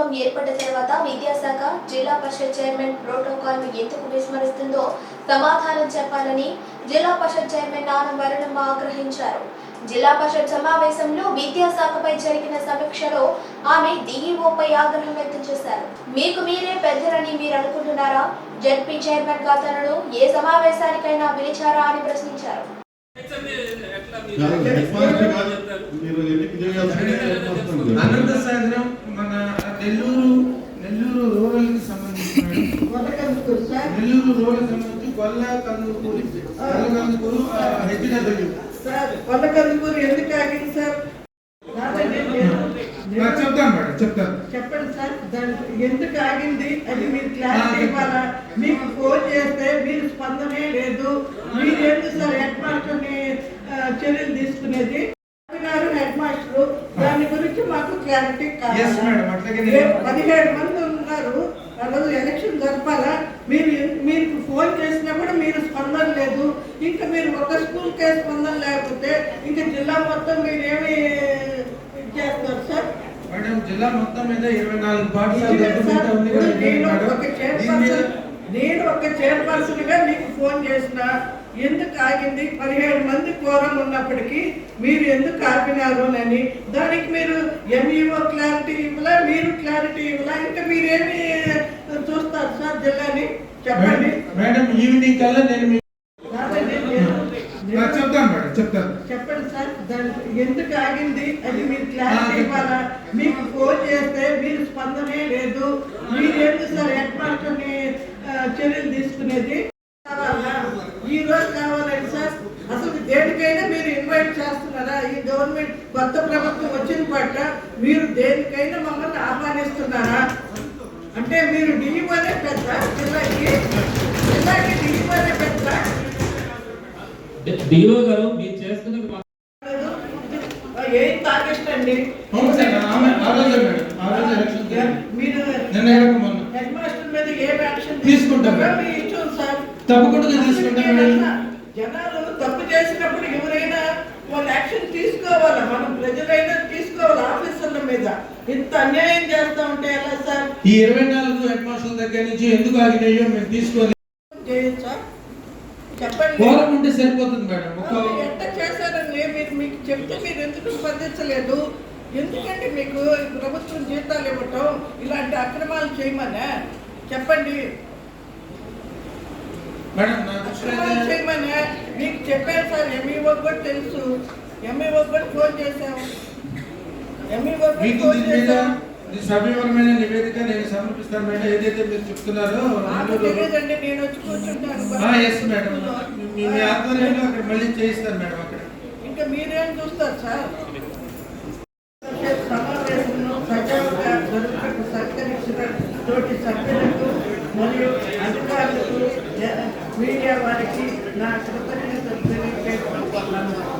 ప్రభుత్వం ఏర్పడ్డ తర్వాత విద్యాశాఖ జిల్లా పరిషత్ చైర్మన్ ప్రోటోకాల్ను ఎందుకు విస్మరిస్తుందో సమాధానం చెప్పాలని జిల్లా పరిషత్ చైర్మన్ నానం వరుణమ్మ ఆగ్రహించారు. జిల్లా పరిషత్ సమావేశంలో విద్యాశాఖపై జరిగిన సమీక్షలో ఆమె డీఈఓపై ఆగ్రహం వ్యక్తం చేశారు. మీకు మీరే పెద్దలని మీరు అనుకుంటున్నారా? జడ్పీ చైర్మన్గా తనను ఏ సమావేశానికైనా పిలిచారా? అని ప్రశ్నించారు. కాదు, హెడ్ మాస్టర్ కాదు. మీరు ఎన్నిక చేయాల్సిందే హెడ్ మాస్టర్ గారు. అనంత సాగరం మన నెల్లూరు నెల్లూరు రూరల్కి సంబంధించిన నెల్లూరు రూరల్కి సంబంధించి గొల్ల కందుకూరు గొల్ల కందుకూరు హెచ్డబ్ల్యూ సార్ కొల్లకందుకూరు ఎందుకు ఆగింది సార్? చెప్తాను మేడం చెప్తాను. చెప్పండి సార్ ఎందుకు ఆగింది? అది మీరు క్లారిటీ ఇవ్వాలా? మీకు ఫోన్ చేస్తే మీరు స్పందనే లేదు. మీరు ఎందుకు సార్ హెడ్ చర్యలు తీసుకునేది? గారు హెడ్ మాస్టర్. దాని గురించి మాకు క్లారిటీ రేపు పదిహేడు మంది రోజు ఎలక్షన్ జరపాలా? మీరు మీకు ఫోన్ చేసినా కూడా మీరు స్పందన లేదు. ఇంకా మీరు ఒక స్కూల్కే స్పందన లేకపోతే ఇంకా జిల్లా మొత్తం మీరు ఏమి చేస్తారు సార్? మేడం జిల్లా మొత్తం మీద ఇరవై నాలుగు పాఠశాల దెబ్బతింటా ఉంది కదా నేను ఒక దీని మీద చైర్పర్సన్ నేను ఒక చైర్పర్సన్గా మీకు ఫోన్ చేసిన ఎందుకు ఆగింది? పదిహేడు మంది కోరం ఉన్నప్పటికీ మీరు ఎందుకు ఆపినారు అని? దానికి మీరు ఎంఈఓ క్లారిటీ ఇవ్వలా? మీరు క్లారిటీ ఇవ్వలా? ఇంకా మీరేమి చూస్తారు సార్ జిల్లాని? చెప్పండి. మేడం- ఈవినింగ్ కల్లా నేను చెప్తాను మేడం చెప్తాను. చెప్పండి సార్ ఎందుకు ఆగింది? అది మీరు క్లారిటీ ఇవ్వాలా? మీకు ఫోన్ చేస్తే మీరు స్పందనే లేదు. మీరు ఎందుకు సార్ హెడ్ మాస్టర్ని ఆ, చర్యలు తీసుకునేది? ఈ రోజు కావాలండి సార్. అసలు దేనికైనా మీరు ఇన్వైట్ చేస్తున్నారా? ఈ గవర్నమెంట్ కొత్త ప్రభుత్వం వచ్చిన పట్ల మీరు దేనికైనా మమ్మల్ని ఆహ్వానిస్తున్నారా? అంటే మీరు డిఈఓనే పెద్ద? జిల్లాకి జిల్లాకి డిఈఓనే పెద్ద? డిఓ గారు మీరు చేస్తున్న ప- ఎయిత్ ఆగస్ట్ అండి అవును సార్ ఆమె ఆ రోజే మేడం ఆ రోజు ఎలక్షన్ జరిగింది. మీరు నిన్న కాక మొన్న హెడ్ మాస్టర్ మీద ఏ యాక్షన్ తీసుకుంటాం. మీ ఇష్టం సార్ తప్పకుండా తీసుకుంటాం జనాలు తప్పు చేసినప్పుడు ఎవరైనా వాళ్ళు యాక్షన్ తీసుకోవాలా? మనం ప్రజలైనా తీసుకోవాలి ఆఫీసర్ల మీద? ఇంత అన్యాయం చేస్తా ఉంటే ఎలా సార్? ఈ ఇరవై నాలుగు హెడ్ మాస్టర్ల దగ్గర నుంచి ఎందుకు ఆగినాయో మేము తీసుకోవాలి. చేయొచ్చా చెప్పండి. కోరం ఉంటే సరిపోతుంది మేడం. ఎంత చేశారని మీరు మీకు చెప్తే మీరు ఎందుకు స్పందించలేదు? ఎందుకంటే మీకు ప్రభుత్వం జీతాలు ఇవ్వటం? ఇలాంటి అక్రమాలు చేయమనే? చెప్పండి మేడం నా దృష్టిలో అక్రమాలు అయితే చేయమనే మీకు చెప్పాను సార్ ఎంఈఓ కూడా తెలుసు. ఎంఈఓ కూడా ఫోన్ చేశాము ఎంఈఓ మీకు ఫోన్ చేశాము సవివరమైన నివేదిక నేను సమర్పిస్తాను మేడం. ఏదైతే మీరు చెప్తున్నారో ఎస్ మేడం. మీ ఆధ్వర్యంలో అక్కడ మళ్ళీ చేయిస్తాను మేడం అక్కడ. ఇంకా మీరేం చూస్తారు సార్? సహకరించిన తోటి సభ్యులకు మరియు అధికారులకు మీడియా వారికి నా కృతజ్ఞతలు తెలియజేస్తున్నాను.